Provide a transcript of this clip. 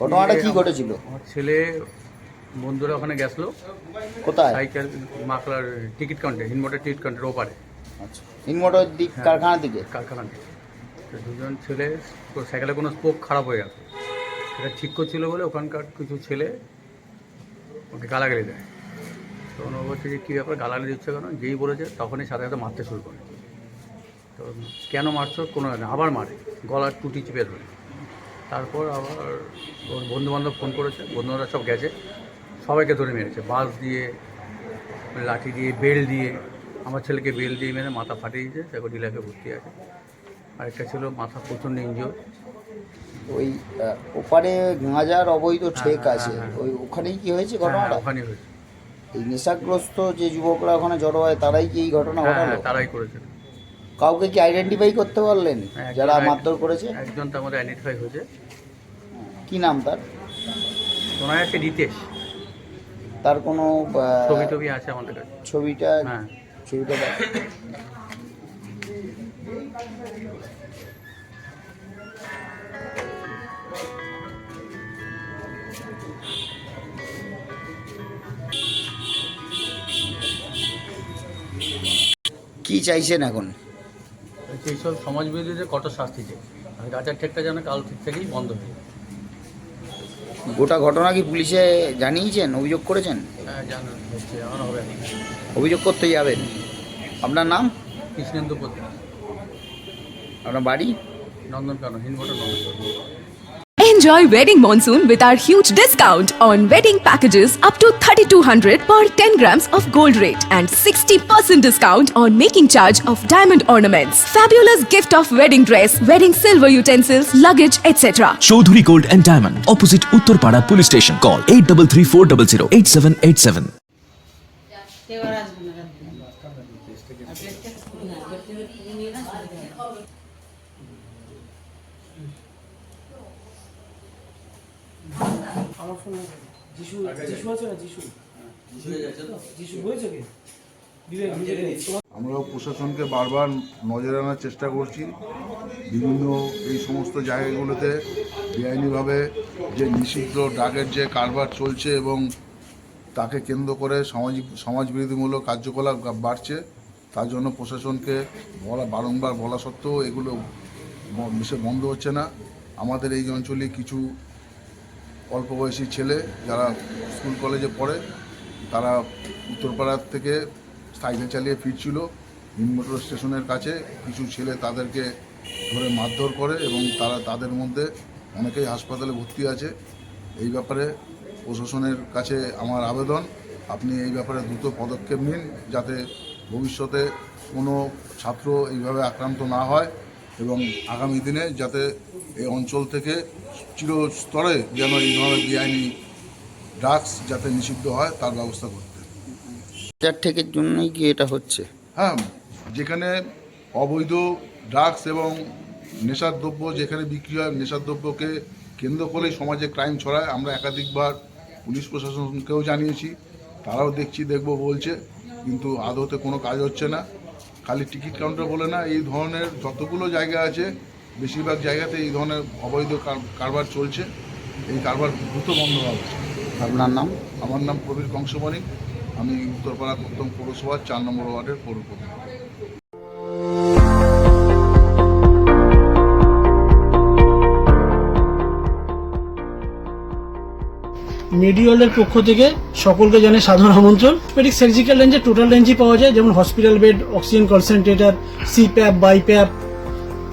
ঘটনাটা কি ঘটেছিল? আমার ছেলে বন্ধুরা ওখানে গেছিল। কোথায়? সাইকেল মাকলার টিকিট কাউন্টার হিনমোটের টিকিট কাউন্টার ওপারে। আচ্ছা। ইনমোটর দিক হ্যাঁ। কারখানার দিকে? কারখানা থেকে তো দুজন ছেলে সাইকেলে কোনো স্পোক খারাপ হয়ে গেছে। সেটা ঠিক করছিল বলে ওখানকার কিছু ছেলে ওকে গালাগালি দেয়। তখন ও বলছে যে কী ব্যাপার? গালাগালি দিচ্ছে কেন? যেই বলেছে তখনই সাথে সাথে মারতে শুরু করে। তো কেন মারছো? কোনো না। আবার মারে। গলার টুটি চেপে ধরে। তারপর আবার ওর বন্ধুবান্ধব ফোন করেছে বন্ধুরা সব গেছে সবাইকে ধরে মেরেছে বাস দিয়ে লাঠি দিয়ে বেল দিয়ে আমার ছেলেকে বেল দিয়ে মেরে মাথা ফাটিয়ে দিয়েছে সেগুলো ডিলাকে ভর্তি আছে। আরেকটা ছিল মাথা প্রচণ্ড ইঞ্জোর ওই ওপারে গাঁজার অবৈধ ঠেক হ্যাঁ, আছে হ্যাঁ, হ্যাঁ। ওই ওখানেই কি হয়েছে ঘটনাটা? ওখানে হয়েছে। এই নেশাগ্রস্ত যে যুবকরা ওখানে জড়ো হয় তারাই কি এই ঘটনা হ্যাঁ ঘটালো? হ্যাঁ, তারাই করেছে কাউকে কি আইডেন্টিফাই করতে পারলেন? হ্যাঁ, যারা মারধর করেছে? একজন তার মধ্যে আইডেন্টিফাই হয়েছে। কি নাম তার? শোনা আছে রিতেশ। তার কোনো ছবি টবি আছে আমাদের কাছে। ছবিটা হ্যাঁ। ছবিটা দেখ। কি চাইছেন এখন? বলছি সব সমাজ বিরোধীদের কত শাস্তি চাই আর গাজার ঠেকটা যেন কাল ঠিক থেকেই বন্ধ হয়ে যায়। গোটা ঘটনা কি পুলিশে জানিয়েছেন? অভিযোগ করেছেন? হ্যাঁ জানা হচ্ছে জানানো হবে। অভিযোগ করতে যাবেন? আপনার নাম? কৃষ্ণেন্দু প্রধান। আপনার বাড়ি? নন্দনকানন হিনঘটন নন্দন Enjoy wedding monsoon with our huge discount on wedding packages up to 3200 per 10 grams of gold rate and 60% discount on making charge of diamond ornaments. Fabulous gift of wedding dress, wedding silver utensils, luggage, etc. Shodhuri Gold and Diamond, opposite Uttarpada Police Station. Call 8334008787. আমার ফোনে যিশু যিশু আছে না? যিশু। আমরাও প্রশাসনকে বারবার নজরে আনার চেষ্টা করছি। বিভিন্ন এই সমস্ত জায়গাগুলোতে বেআইনিভাবে যে নিষিদ্ধ ড্রাগের যে কারবার চলছে এবং তাকে কেন্দ্র করে সামাজিক সমাজবিরোধীমূলক কার্যকলাপ বাড়ছে তার জন্য প্রশাসনকে বলা বারংবার বলা সত্ত্বেও এগুলো বন্ধ হচ্ছে না। আমাদের এই অঞ্চলে কিছু অল্প বয়সী ছেলে যারা স্কুল কলেজে পড়ে, তারা উত্তরপাড়ার থেকে সাইকেল চালিয়ে ফিরছিল। মোটর স্টেশনের কাছে কিছু ছেলে তাদেরকে ধরে মারধর করে এবং তারা তাদের মধ্যে অনেকেই হাসপাতালে ভর্তি আছে। এই ব্যাপারে প্রশাসনের কাছে আমার আবেদন, আপনি এই ব্যাপারে দ্রুত পদক্ষেপ নিন যাতে ভবিষ্যতে কোনো ছাত্র এইভাবে আক্রান্ত না হয় এবং আগামী দিনে যাতে এই অঞ্চল থেকে চিরস্তরে যেন এই ধরনের বেআইনি ড্রাগস যাতে নিষিদ্ধ হয় তার ব্যবস্থা করতে। ঠেকের জন্যই কি এটা হচ্ছে? হ্যাঁ যেখানে অবৈধ ড্রাগস এবং নেশার দ্রব্য যেখানে বিক্রি হয় নেশার দ্রব্যকে কেন্দ্র করেই সমাজে ক্রাইম ছড়ায় আমরা একাধিকবার পুলিশ প্রশাসনকেও জানিয়েছি তারাও দেখছি দেখব বলছে কিন্তু আদতে কোনো কাজ হচ্ছে না। খালি টিকিট কাউন্টার বলে না এই ধরনের যতগুলো জায়গা আছে বেশিরভাগ জায়গাতে এই ধরনের অবৈধ কার- কারবার চলছে। এই কারবার দ্রুত বন্ধ হওয়া উচিত আপনার নাম? আমার নাম প্রবীর কংসমানিক আমি উত্তরপাড়া উত্তম পৌরসভার চার নম্বর ওয়ার্ডের পৌরপ্রধান মেডিওয়ালের পক্ষ থেকে সকলকে জানে সাধারণ আমন্ত্রণ। পেডিক সার্জিক্যাল রেঞ্জে টোটাল রেঞ্জই পাওয়া যায় যেমন hospital bed oxygen concentrator CPAP BiPAP